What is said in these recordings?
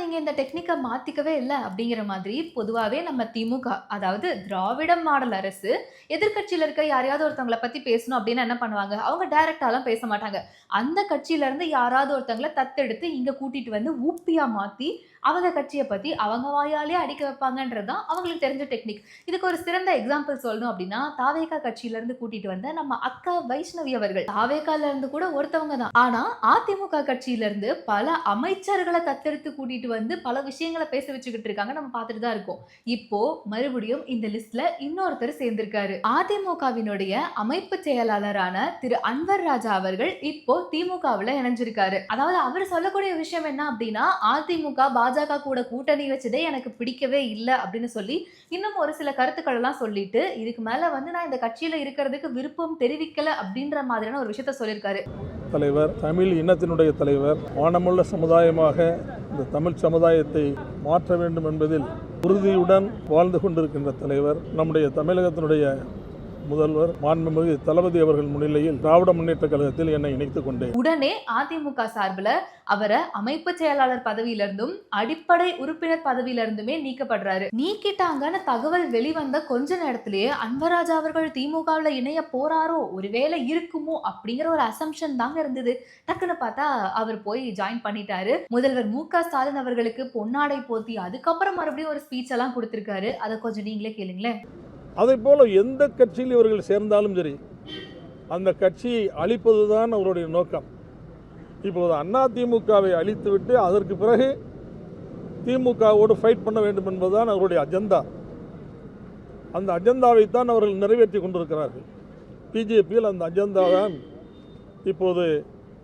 நீங்கள் இந்த டெக்னிக்கை மாற்றிக்கவே இல்லை அப்படிங்கிற மாதிரி பொதுவாகவே நம்ம திமுக, அதாவது திராவிட மாடல் அரசு, எதிர்கட்சியில் இருக்க யாரையாவது ஒருத்தவங்களை பற்றி பேசணும் அப்படின்னா என்ன பண்ணுவாங்க? அவங்க டைரெக்டாலாம் பேச மாட்டாங்க. அந்த கட்சியிலேருந்து யாராவது ஒருத்தங்கள தத்தெடுத்து இங்கே கூட்டிகிட்டு வந்து ஊப்பியாக மாற்றி அவங்க கட்சியை பற்றி அவங்க வாயாலே அடிக்க வைப்பாங்கன்றது தான் அவங்களுக்கு தெரிஞ்ச டெக்னிக். இதுக்கு ஒரு சிறந்த எக்ஸாம்பிள் சொல்லணும் அப்படின்னா, தாவேகா கட்சியிலேருந்து கூட்டிகிட்டு வந்த நம்ம அக்கா வைஷ்ணவி அவர்கள். தாவேகால இருந்து கூட ஒருத்தவங்க தான். ஆனால் அதிமுக கட்சியிலேருந்து பல அமைச்சர்களை தத்தெடுத்து கூட்டிட்டு வந்து பல விஷயங்கள பேச வச்சுக்கிட்டு இருக்காங்க. நம்ம பார்த்துட்டு தான் இருக்கோம். இப்போ மறுபடியும் இந்த லிஸ்ட்ல இன்னொருத்தர் சேர்ந்திருக்காரு. அதிமுகவினுடைய அமைப்பு செயலாளரான திரு அன்வர் ராஜா அவர்கள் இப்போ திமுகவில் இணைஞ்சிருக்காரு. அதாவது அவர் சொல்லக்கூடிய விஷயம் என்ன அப்படின்னா, அதிமுக, பாஜக கூட கூட்டணி வச்சதே எனக்கு பிடிக்கவே இல்லை அப்படின்னு சொல்லி, இன்னும் ஒரு சில கருத்துக்கள் எல்லாம் சொல்லிட்டு, இதுக்கு மேல வந்து நான் இந்த கட்சியில இருக்கிறதுக்கு விருப்பம் தெரிவிக்கல அப்படின்ற மாதிரியான ஒரு விஷயத்த சொல்லியிருக்காரு. தலைவர் தமிழ் இனத்தினுடைய தலைவர் வானமுள்ள சமுதாயமாக இந்த தமிழ் சமுதாயத்தை மாற்ற வேண்டும் என்பதில் உறுதியுடன் வாழ்ந்து கொண்டிருக்கின்ற தலைவர் நம்முடைய தமிழகத்தினுடைய முதல்வர் மாண்புமிகு தளபதி அவர்கள் முன்னிலையில் திராவிட முன்னேற்ற கழகத்தில் என்னை இணைத்துக் கொண்டேன் உடனே அதிமுக சார்புல அவரை அமைப்பு செயலாளர் பதவியில இருந்தும், அடிப்படை உறுப்பினர் பதவியில இருந்துமே நீக்கப்படுறாரு. நீக்கிட்டாங்கன்னு தகவல் வெளிவந்த கொஞ்ச நேரத்திலேயே அன்பராஜா அவர்கள் திமுகவுல இணைய போறாரோ, ஒருவேளை இருக்குமோ அப்படிங்கிற ஒரு அசம்ஷன் தாங்க இருந்தது. டக்குன்னு பார்த்தா அவர் போய் ஜாயின் பண்ணிட்டாரு. முதல்வர் மு. க. ஸ்டாலின் அவர்களுக்கு பொன்னாடை போத்தி அதுக்கப்புறம் மறுபடியும் ஒரு ஸ்பீச் எல்லாம் கொடுத்துருக்காரு அதை கொஞ்சம் நீங்களே கேளுங்களேன். அதே போல் எந்த கட்சியில் இவர்கள் சேர்ந்தாலும் சரி அந்த கட்சியை அழிப்பதுதான் அவருடைய நோக்கம் இப்போது அண்ணா திமுகவை அழித்துவிட்டு அதற்கு பிறகு திமுகவோடு ஃபைட் பண்ண வேண்டும் என்பதுதான் அவருடைய அஜெண்டா அந்த அஜெண்டாவைத்தான் அவர்கள் நிறைவேற்றி கொண்டிருக்கிறார்கள் பிஜேபியில் அந்த அஜெண்டா தான் இப்போது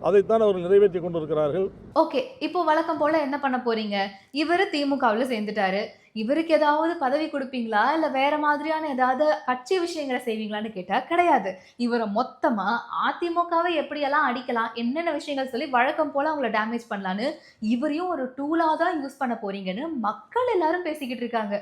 அதைத்தான் அவர்கள் நிறைவேற்றி கொண்டிருக்கிறார்கள் ஓகே. இப்போ வழக்கம் போல என்ன பண்ண போறீங்க? இவர் திமுகவில் சேர்ந்துட்டாரு. இவருக்கு ஏதாவது பதவி கொடுப்பீங்களா இல்லை வேற மாதிரியான ஏதாவது கட்சி விஷயங்களை செய்வீங்களான்னு கேட்டால் கிடையாது. இவரை மொத்தமாக அதிமுகவை எப்படியெல்லாம் அடிக்கலாம், என்னென்ன விஷயங்கள் சொல்லி வழக்கம் போல் அவங்கள டேமேஜ் பண்ணலான்னு, இவரையும் ஒரு டூலாக தான் யூஸ் பண்ண போறீங்கன்னு மக்கள் எல்லாரும் பேசிக்கிட்டு இருக்காங்க.